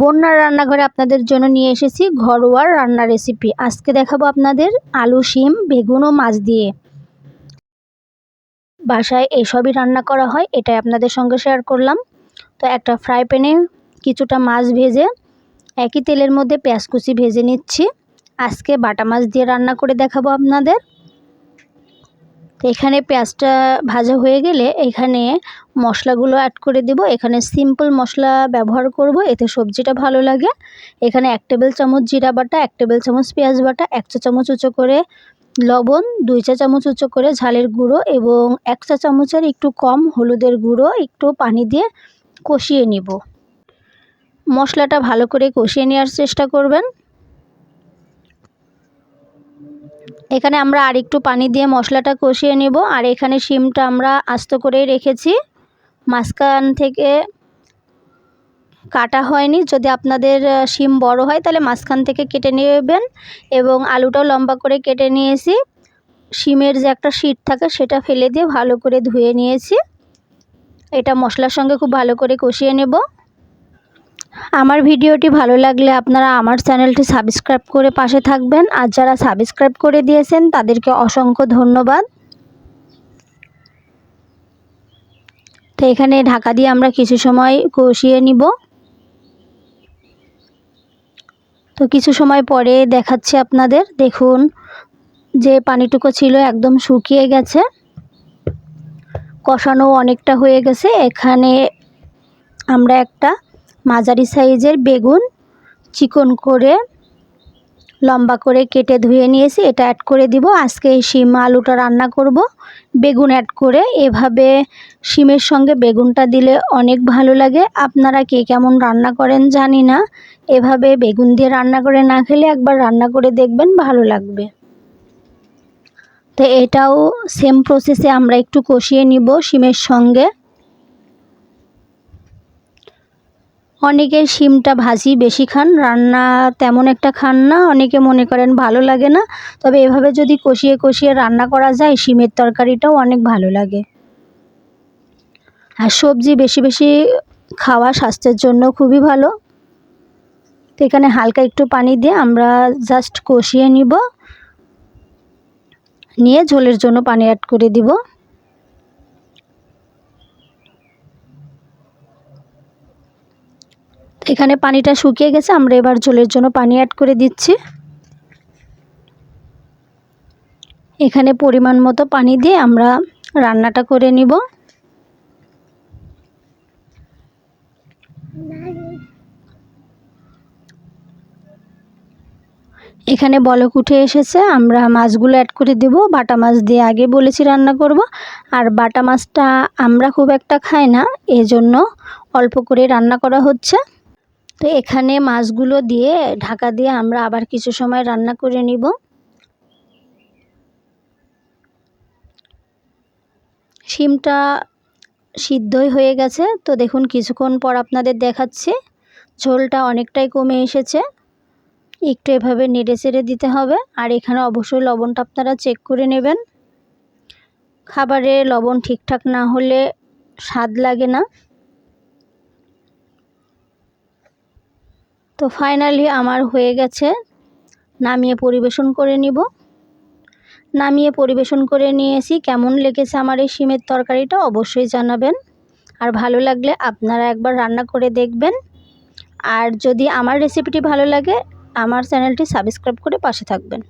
বন্যার রান্নাঘরে আপনাদের জন্য নিয়ে এসেছি ঘরোয়া রান্নার রেসিপি আজকে দেখাবো আপনাদের আলু, শিম, বেগুন ও মাছ দিয়ে। বাসায় এসবই রান্না করা হয়, এটাই আপনাদের সঙ্গে শেয়ার করলাম। তো একটা ফ্রাই প্যানে কিছুটা মাছ ভেজে, একই তেলের মধ্যে পেঁয়াজ কুচি ভেজে নিচ্ছি। আজকে বাটা মাছ দিয়ে রান্না করে দেখাবো আপনাদের। তো এখানে পেঁয়াজটা ভাজা হয়ে গেলে এখানে মশলাগুলো অ্যাড করে দেব। এখানে সিম্পল মশলা ব্যবহার করব, এতে সবজিটা ভালো লাগে। এখানে এক টেবিল চামচ জিরা বাটা, এক টেবিল চামচ পেঁয়াজ বাটা, এক চা চামচ উঁচু করে লবণ, দুই চা চামচ উঁচু করে ঝালের গুঁড়ো এবং এক চা চামচের একটু কম হলুদের গুঁড়ো, একটু পানি দিয়ে কষিয়ে নিব। মশলাটা ভালো করে কষিয়ে নেওয়ার চেষ্টা করবেন। এখানে আমরা আর একটু পানি দিয়ে মশলাটা কষিয়ে নেব। আর এখানে শিমটা আমরা আস্ত করেই রেখেছি। মাঝখান থেকে কাটা হয়নি। যদি আপনাদের শিম বড় হয় তাহলে মাঝখান থেকে কেটে নেবেন এবং আলুটাও লম্বা করে কেটে নিয়েছি। শিমের যে একটা শীত থাকে সেটা ফেলে দিয়ে ভালো করে ধুয়ে নিয়েছি। এটা মশলার সঙ্গে খুব ভালো করে কষিয়ে নেব। আমার ভিডিওটি ভালো লাগলে আপনারা আমার চ্যানেলটি সাবস্ক্রাইব করে পাশে থাকবেন। আর যারা সাবস্ক্রাইব করে দিয়েছেন, তাদেরকে অসংখ্য ধন্যবাদ। তো এখানে ঢাকা দিয়ে আমরা কিছু সময় কষিয়ে নিব। তো কিছু সময় পরে দেখাচ্ছি আপনাদের। দেখুন, যে পানিটুকু ছিল একদম শুকিয়ে গেছে। কষানো অনেকটা হয়ে গেছে। এখানে আমরা একটা মাঝারি সাইজের বেগুন চিকন করে লম্বা করে কেটে ধুয়ে নিয়েছি। এটা অ্যাড করে দিব। আজকে এই শিম আলুটা রান্না করব। বেগুন অ্যাড করে এভাবে শিমের সঙ্গে বেগুনটা দিলে অনেক ভালো লাগে। আপনারা কে কেমন রান্না করেন জানি না। এভাবে বেগুন দিয়ে রান্না করে না খেলে একবার রান্না করে দেখবেন, ভালো লাগবে। তো এটাও সেম প্রসেসে আমরা একটু কষিয়ে নিব শিমের সঙ্গে। অনেকে শিমটা ভাজি বেশি খান, রান্না তেমন একটা খান না, অনেকে মনে করেন ভালো লাগে না। তবে এভাবে যদি কষিয়ে কষিয়ে রান্না করা যায়, শিমের তরকারিটাও অনেক ভালো লাগে। আর সবজি বেশি বেশি খাওয়া স্বাস্থ্যের জন্য খুবই ভালো। তো এখানে হালকা একটু পানি দিয়ে আমরা জাস্ট কষিয়ে নিব। নিয়ে ঝোলের জন্য পানি অ্যাড করে দিব। এখানে পানিটা শুকিয়ে গেছে, আমরা এবার ঝোলের জন্য পানি অ্যাড করে দিচ্ছি। এখানে পরিমাণ মতো পানি দিয়ে আমরা রান্নাটা করে নিব। এখানে বলক উঠে এসেছে, আমরা মাছগুলো অ্যাড করে দেব। বাটা মাছ দিয়ে আগে বলেছি রান্না করব, আর বাটা মাছটা আমরা খুব একটা খাই না, এজন্য অল্প করে রান্না করা হচ্ছে। তো এখানে মাছগুলো দিয়ে ঢাকা দিয়ে আমরা আবার কিছু সময় রান্না করে নিব। শিমটা সিদ্ধই হয়ে গেছে, তো দেখুন কিছুক্ষণ পর আপনাদের দেখাচ্ছি। ঝোলটা অনেকটাই কমে এসেছে, একটু এভাবে নেড়ে চেড়ে দিতে হবে। আর এখানে অবশ্যই লবণটা আপনারা চেক করে নেবেন। খাবারে লবণ ঠিকঠাক না হলে স্বাদ লাগে না। তো ফাইনালি আমার হয়ে গেছে। নামিয়ে পরিবেশন করে নিব। নামিয়ে পরিবেশন করে নিয়েছি। কেমন লেগেছে আমার এই সিমের তরকারিটা অবশ্যই জানাবেন। আর ভালো লাগলে আপনারা একবার রান্না করে দেখবেন। আর যদি আমার রেসিপিটি ভালো লাগে, আমার চ্যানেলটি সাবস্ক্রাইব করে পাশে থাকবেন।